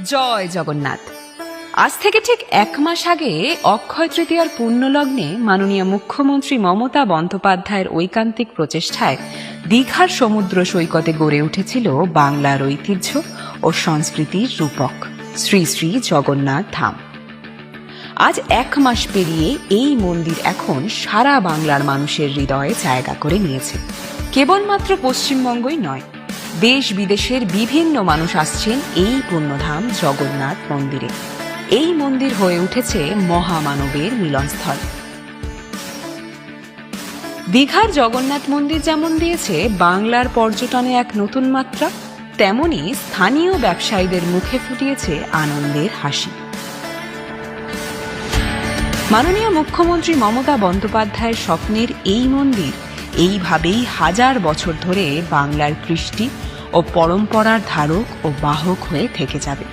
জয় জগন্নাথ। আজ থেকে ঠিক এক মাস আগে অক্ষয় তৃতীয়ার পুণ্যলগ্নে মাননীয় মুখ্যমন্ত্রী মমতা বন্দ্যোপাধ্যায়ের ঐকান্তিক প্রচেষ্টায় দীঘার সমুদ্র সৈকতে গড়ে উঠেছিল বাংলার ঐতিহ্য ও সংস্কৃতির রূপক, শ্রী শ্রী জগন্নাথ ধাম। আজ এক মাস পেরিয়ে এই মন্দির এখন সারা বাংলার মানুষের হৃদয়ে জায়গা করে নিয়েছে। কেবলমাত্র পশ্চিমবঙ্গই নয় দেশ বিদেশের বিভিন্ন মানুষ আসছেন এই পুণ্যধাম জগন্নাথ মন্দিরে। এই মন্দির হয়ে উঠেছে মহামানবের মিলনস্থল। দীঘার জগন্নাথ মন্দির যেমন দিয়েছে, বাংলার পর্যটনে এক নতুন মাত্রা, তেমনি স্থানীয় ব্যবসায়ীদের মুখে ফুটিয়েছে আনন্দের হাসি। মাননীয় মুখ্যমন্ত্রী মমতা বন্দ্যোপাধ্যায়ের স্বপ্নের এই মন্দির এইভাবেই হাজার বছর ধরে বাংলার কৃষ্টি ও পরম্পরার ধারক ও বাহক হয়ে থেকে যাবে।